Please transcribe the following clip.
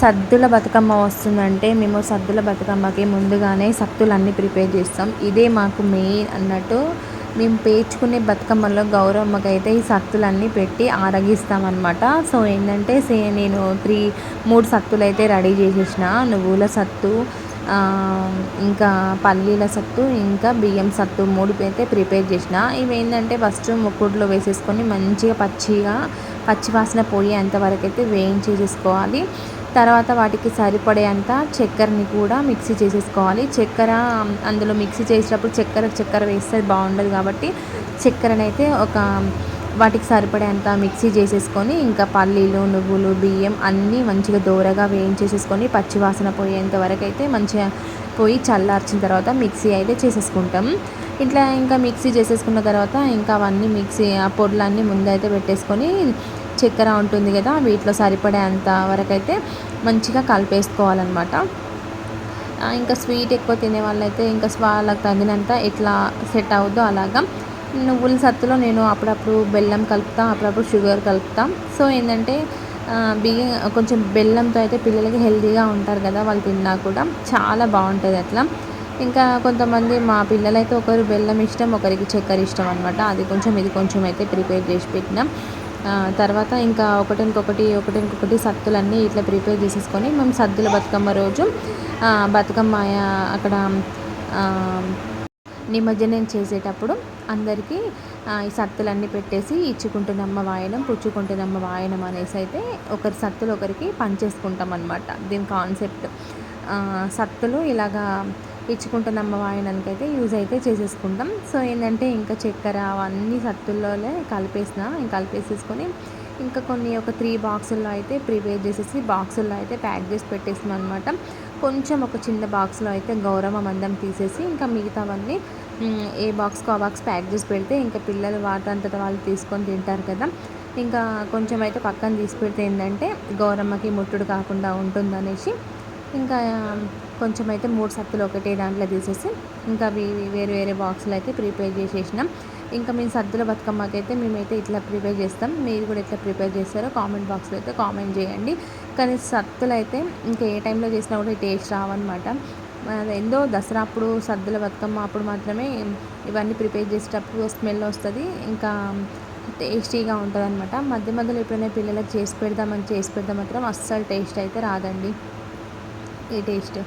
సద్దుల బతుకమ్మ వస్తుందంటే మేము సద్దుల బతుకమ్మకి ముందుగానే సత్తులన్నీ ప్రిపేర్ చేస్తాం. ఇదే మాకు మెయిన్ అన్నట్టు మేము పేర్చుకునే బతుకమ్మలో గౌరమ్మకి అయితే ఈ సత్తులన్నీ పెట్టి ఆరగిస్తామన్నమాట. సో ఏంటంటే సే నేను త్రీ మూడు సత్తులు అయితే రెడీ చేసేసిన. నువ్వుల సత్తు ఇంకా పల్లీల సత్తు ఇంకా బియ్యం సత్తు మూడు అయితే ప్రిపేర్ చేసిన. ఇవి ఏంటంటే ఫస్ట్ ముక్కుడులో వేసేసుకొని మంచిగా పచ్చిగా పచ్చివాసన పోయేంత వరకు అయితే వేయించేసేసుకోవాలి. తర్వాత వాటికి సరిపడేంత చక్కెరని కూడా మిక్సీ చేసేసుకోవాలి. చక్కెర అందులో మిక్సీ చేసేటప్పుడు చక్కెర చక్కెర వేస్తే బాగుండదు కాబట్టి చక్కెరనైతే ఒక వాటికి సరిపడేంత మిక్సీ చేసేసుకొని ఇంకా పల్లీలు నువ్వులు బియ్యం అన్నీ మంచిగా దోరగా వేయించేసేసుకొని పచ్చివాసన పోయేంత వరకు అయితే మంచిగా పోయి చల్లార్చిన తర్వాత మిక్సీ అయితే చేసేసుకుంటాం. ఇట్లా ఇంకా మిక్సీ చేసేసుకున్న తర్వాత ఇంకా అవన్నీ మిక్సీ ఆ పొడులన్నీ ముందైతే పెట్టేసుకొని చక్కెర ఉంటుంది కదా వీటిలో సరిపడేంత వరకు అయితే మంచిగా కలిపేసుకోవాలన్నమాట. ఇంకా స్వీట్ ఎక్కువ తినే వాళ్ళైతే ఇంకా వాళ్ళకి తగినంత ఎట్లా సెట్ అవుద్దో అలాగా. నువ్వుల సత్తులో నేను అప్పుడప్పుడు బెల్లం కలుపుతా అప్పుడప్పుడు షుగర్ కలుపుతా. సో ఏంటంటే బియ్యం కొంచెం బెల్లంతో అయితే పిల్లలకి హెల్తీగా ఉంటారు కదా వాళ్ళు తిన్నా కూడా చాలా బాగుంటుంది అట్లా. ఇంకా కొంతమంది మా పిల్లలైతే ఒకరు బెల్లం ఇష్టం ఒకరికి చక్కెర ఇష్టం అనమాట అది కొంచెం ఇది కొంచెం అయితే ప్రిపేర్ చేసి పెట్టినాం. తర్వాత ఇంకా ఒకటికొకటి ఒకటికొకటి సత్తులన్నీ ఇట్లా ప్రిపేర్ చేసేసుకొని మేము సద్దుల బతుకమ్మ రోజు బతుకమ్మ అక్కడ నిమజ్జనం చేసేటప్పుడు అందరికీ ఈ సత్తులన్నీ పెట్టేసి ఇచ్చుకుంటున్నమ్మ వాయనం పుచ్చుకుంటున్నమ్మ వాయనం అనేసి అయితే ఒకరి సత్తులు ఒకరికి పంచేసుకుంటాం అనమాట దీని కాన్సెప్ట్. సత్తులు ఇలాగా ఇచ్చుకుంటున్నమ్మ వాయనానికి అయితే యూజ్ అయితే చేసేసుకుంటాం. సో ఏంటంటే ఇంకా చక్కెర అవన్నీ సత్తుల్లోనే కలిపేసిన కలిపేసేసుకొని ఇంకా కొన్ని ఒక త్రీ బాక్సుల్లో అయితే ప్రిపేర్ చేసేసి బాక్సుల్లో అయితే ప్యాక్ చేసి పెట్టేసాం అనమాట కొంచెం ఒక చిన్న బాక్స్లో అయితే గౌరవ మందం తీసేసి ఇంకా మిగతావన్నీ ఏ బాక్స్కి ఆ బాక్స్ ప్యాక్ చేసి పెడితే ఇంకా పిల్లలు వాటంతట వాళ్ళు తీసుకొని తింటారు కదా. ఇంకా కొంచెం అయితే పక్కన తీసి పెడితే ఏంటంటే గౌరమ్మకి ముట్టుడు కాకుండా ఉంటుందనేసి ఇంకా కొంచెం అయితే మూడు సత్తులు ఒకటే దాంట్లో తీసేసి ఇంకా అవి వేరే వేరే బాక్సులు అయితే ప్రిపేర్ చేసేసినాం. ఇంకా మేము సద్దుల బతుకమ్మకైతే మేమైతే ఇట్లా ప్రిపేర్ చేస్తాం. మీరు కూడా ఎట్లా ప్రిపేర్ చేస్తారో కామెంట్ బాక్స్లో అయితే కామెంట్ చేయండి. కానీ సత్తులు అయితే ఇంకా ఏ టైంలో చేసినా కూడా టేస్ట్ రావన్నమాట. ఎందో దసరా అప్పుడు సద్దుల బతుకమ్మ అప్పుడు మాత్రమే ఇవన్నీ ప్రిపేర్ చేసేటప్పుడు స్మెల్ వస్తుంది. ఇంకా టేస్టీగా ఉంటుంది అనమాట మధ్య మధ్యలో ఎప్పుడైనా పిల్లలకు చేసి పెడదామని చేసి పెడదాం మాత్రం అస్సలు టేస్ట్ అయితే రాదండి. ടേസ്റ്റ്